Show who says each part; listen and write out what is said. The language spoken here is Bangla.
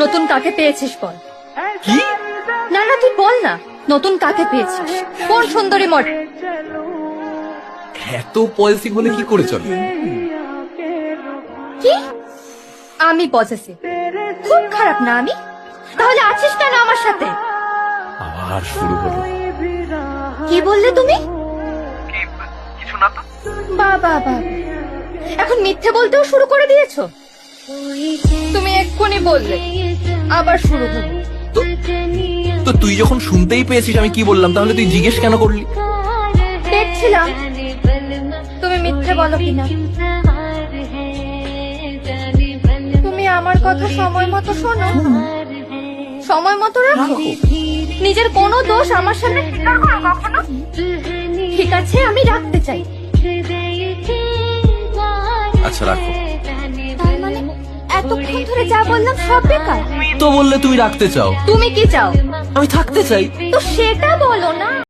Speaker 1: নতুন কাকে পেয়েছিস বল?
Speaker 2: কি?
Speaker 1: না না তুই বল না। নতুন কাকে পেয়েছিস? কোন সুন্দরী মড
Speaker 2: এত পলিসি হলে কি করে চলে?
Speaker 1: কি? আমি পজেসিভ খুব খারাপ না আমি? তাহলে আছিস কেন আমার সাথে?
Speaker 2: আবার শুরু হলো।
Speaker 1: কি বললে তুমি?
Speaker 2: কিছু না তো?
Speaker 1: বাবা বাবা। এখন মিথ্যে বলতেও শুরু করে দিয়েছ। তুমি এক্ষুনি বললে আবার শুরু
Speaker 2: তো তুই যখন শুনতেই পেয়েছিস আমি কি বললাম তাহলে তুই জিজ্ঞেস কেন করলি?
Speaker 1: দেখছিলাম তুমি মিথ্যে বলো কিনা। তুমি আমার কথা সময় মতো শোনো। সময় মতো রাখো। নিজের কোনো দোষ আমার সামনে স্বীকার করো কখনো। ঠিক আছে আমি রাখতে চাই।
Speaker 2: আচ্ছা রাখো।
Speaker 1: এতক্ষণ ধরে যা বললাম সব বেকার।
Speaker 2: তো বললে তুমি রাখতে চাও।
Speaker 1: তুমি কি চাও?
Speaker 2: আমি থাকতে চাই।
Speaker 1: তো সেটা বলো না।